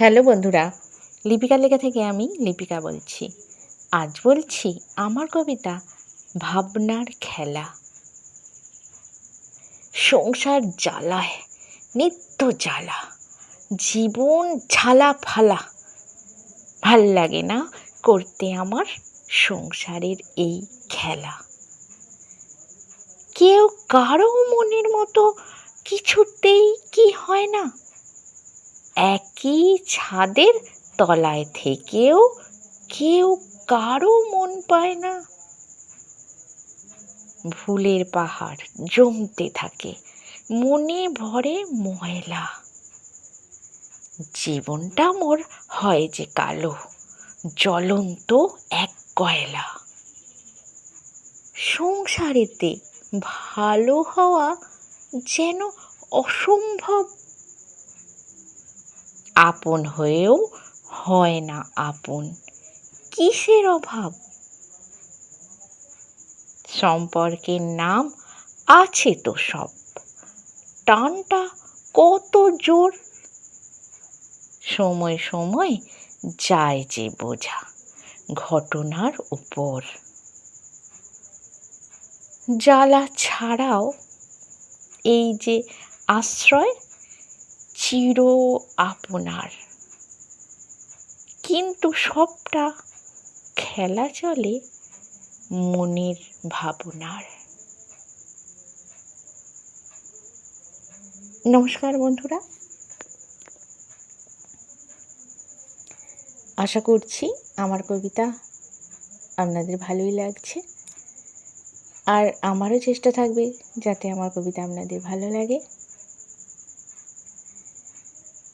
Hello বন্ধুরা লিপিকা লেখা থেকে আমি লিপিকা বলছি। আজ বলছি আমার কবিতা ভাবনার খেলা। সংসার জ্বালায়, নিত্য জ্বালা, জীবন ঝালা ফালা। ভালো লাগে না করতে আমার সংসারের এই খেলা। কেউ কারও মনের মতো কিছুতেই কি হয় না? একই ছাদের তলায় থেকেও কেউ কারও মন পায় না। ভুলের পাহাড় জমতে থাকে, মনে ভরে ময়লা। জীবনটা মোর হয় যে কালো, জ্বলন্ত এক কয়লা। সংসারেতে ভালো হওয়া যেন অসম্ভব। আপন হয়েও হয় না আপন। কিসের অভাব? সম্পর্কের নাম আছে তো সব। টানটা কত জোর? সময় সময় যায় যে বোঝা ঘটনার উপর। জ্বালা ছাড়াও এই যে আশ্রয় চির আপনার কিন্তু সবটা খেলা চলে মনের ভাবনার। নমস্কার বন্ধুরা। আশা করছি আমার কবিতা আপনাদের ভালোই লাগছে। আর আমারও চেষ্টা থাকবে যাতে আমার কবিতা আপনাদের ভালো লাগে।